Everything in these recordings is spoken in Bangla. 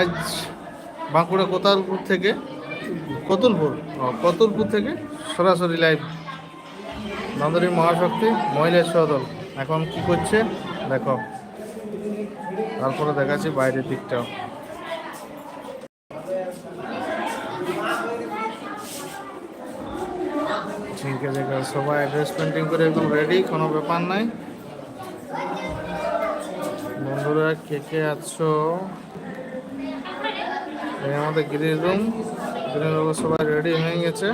আজ বাঁকুড়া কোতালপুর থেকে, কতুলপুর কতুলপুর থেকে সরাসরি লাইভ নন্দরী মহাশক্তি মহিলা সদল এখন কি করছে? দেখো। তারপরে দেখাচ্ছি বাইরের দিকটাও। ঠিক আছে সবাই ড্রেস পেন্টিং করে একদম রেডি কোনো ব্যাপার নাই। বন্ধুরা, কে কে আছো? আমাদের গ্রিন রুম গ্রিন রুম সবাই রেডি হয়ে গেছে।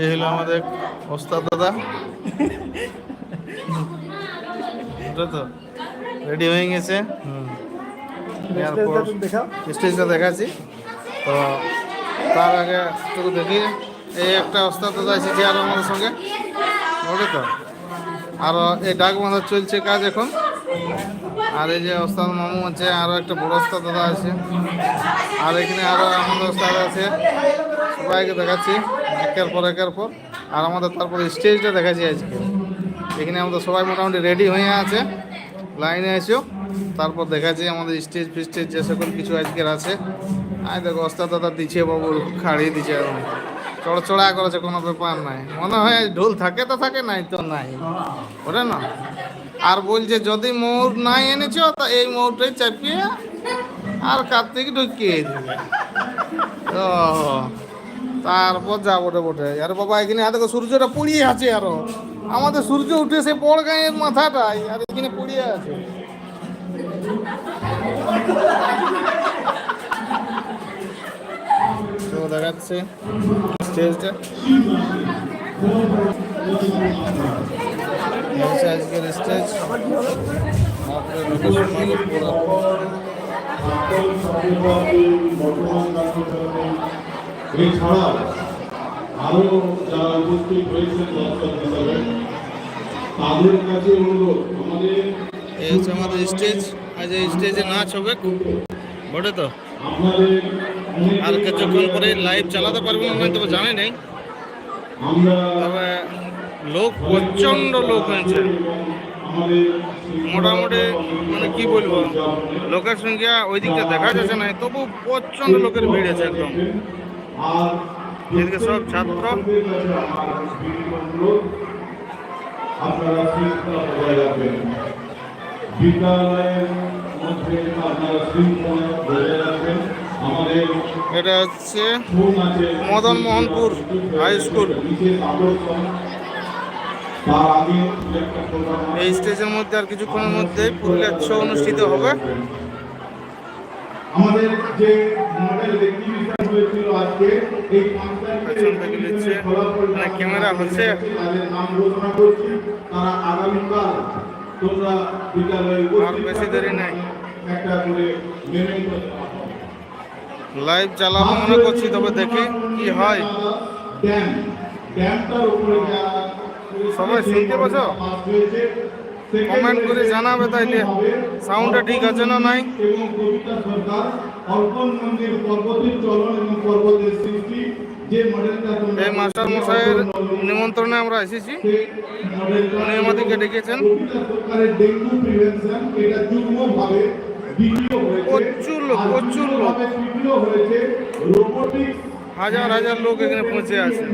এই হলো আমাদের ওস্তাদ দাদা। তো? রেডি হয়ে গেছে। এরপর স্টেজটা দেখাচ্ছি। তো তার আগে একটু দেখি। এই একটা ওস্তাদ দাদা এসেছে আর আমাদের সঙ্গে। বুঝলো তো? আর এই ডাক বাঁধা চলছে কাজ এখন। আর এই যে ওস্তাদ মামু আছে, আরও একটা বড় ওস্তাদ দাদা আছে। আর এখানে আরও আমাদের ওস্তাদ আছে। সবাইকে দেখাচ্ছি, একের পর একের পর। আর আমাদের তারপরে স্টেজটা দেখাচ্ছি আজকে। এখানে আমাদের সবাই মোটামুটি রেডি হয়ে আছে। লাইনে এসো তারপর দেখাচ্ছি আমাদের স্টেজ ফিস্টেজ যে সকল কিছু আজকের আছে। আর দেখো, ওস্তাদ দাদা দিচ্ছে বাবু খাড়িয়ে দিচ্ছে চড়চড়া করেছে, কোনো ব্যাপার নাই। মনে হয় ঢোল থাকে তো থাকে, নাই তো নাই। ওটা না। আর বলছে, যদি মৌর নাই এনেছো, তা এই মৌরটাই চাপিয়ে আর কার্তিক ঢুকিয়ে দিবে। ও, তারপর যাব রে বটে। আর বাবা, এখানে হাতে সূর্যটা পুড়িয়ে আছে আরও। আমাদের সূর্য উঠে সে বড় গায়ের মাথাটাই আর এখানে পুড়িয়ে আছে। দেখাচ্ছে। স্টেজটা। আজকের স্টেজ। এছাড়াও আরও যারা উপস্থিত হয়েছেন দর্শক হিসাবে তাদের কাছে অনুরোধ আমাদের এই হচ্ছে আমাদের স্টেজ। আজ এই স্টেজে নাচ হবে। বটে তো? আর কিছুক্ষণ পরে লাইভ চালাতে পারব না তবে জানি নেই। তবে লোক প্রচণ্ড লোক হয়েছে। মোটামুটি মানে কি বলব লোকের সংখ্যা ওই দিকটা দেখা যাচ্ছে না তবু প্রচণ্ড লোকের ভিড় আছে একদম। এদিকে সব ছাত্র। আপনারা বিদ্যালয়ের এটা হচ্ছে মদন মোহনপুর হাই স্কুল এই স্টেজের মধ্যে আর কিছুক্ষণের মধ্যে পুরুলিয়ার শো অনুষ্ঠিত হবে। আমাদের যে মডেল এক্সিবিশন হয়েছিল আজকে এই মানে ক্যামেরা হচ্ছে। তাদের নাম ঘোষণা করছি। তারা আগামীকাল তোমরা বিদ্যালয়ে আর বেশি দেরি নাই। একটা করে মেমেন্টো লাইভ চালাবো মনে করছি তবে দেখি কি হয়। ড্যাম ড্যামটার উপরে সবাই শুনতে পাচ্ছ? কমেন্ট করে জানাবে তাইলে। সাউন্ডটা ঠিক আছে না নাই? এবং কবিতা সরকার অর্পণ মন্দির পর্বতের চলন এবং পর্বতের সৃষ্টি এই মাস্টার মশাইয়ের নিমন্ত্রণে আমরা এসেছি। উনি আমাদেরকে ডেকেছেন। ডেঙ্গু প্রিভেনশন এটা যুগ্মভাবে প্রচুর প্রচুর হাজার হাজার লোক এখানে পৌঁছে আছে।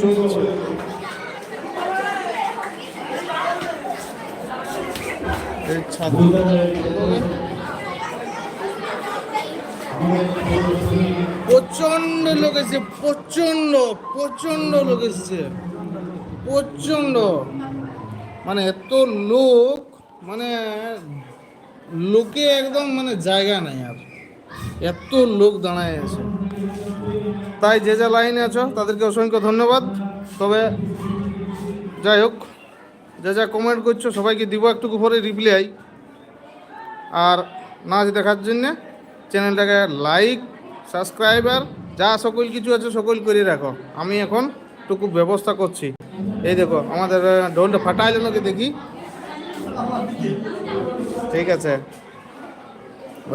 চলছে। এই ছাত্র প্রচণ্ড লোক এসেছে প্রচণ্ড প্রচণ্ড লোক এসেছে। প্রচণ্ড মানে এত লোক মানে লোকে একদম মানে জায়গা নাই আর। এত লোক দাঁড়ায় আছে। তাই যে যা লাইনে আছো, তাদেরকে অসংখ্য ধন্যবাদ। তবে যাই হোক, যা যা কমেন্ট করছ, সবাইকে দিব একটু পরে রিপ্লাই আর নাচ দেখার জন্যে চ্যানেলটাকে লাইক সাবস্ক্রাইবার যা সকল কিছু আছে সকল করে রাখো। আমি এখন টুকু ব্যবস্থা করছি। এই দেখো আমাদের ঢোলটা ফাটাইলে নাকি দেখি? ঠিক আছে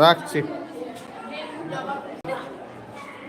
রাখছি।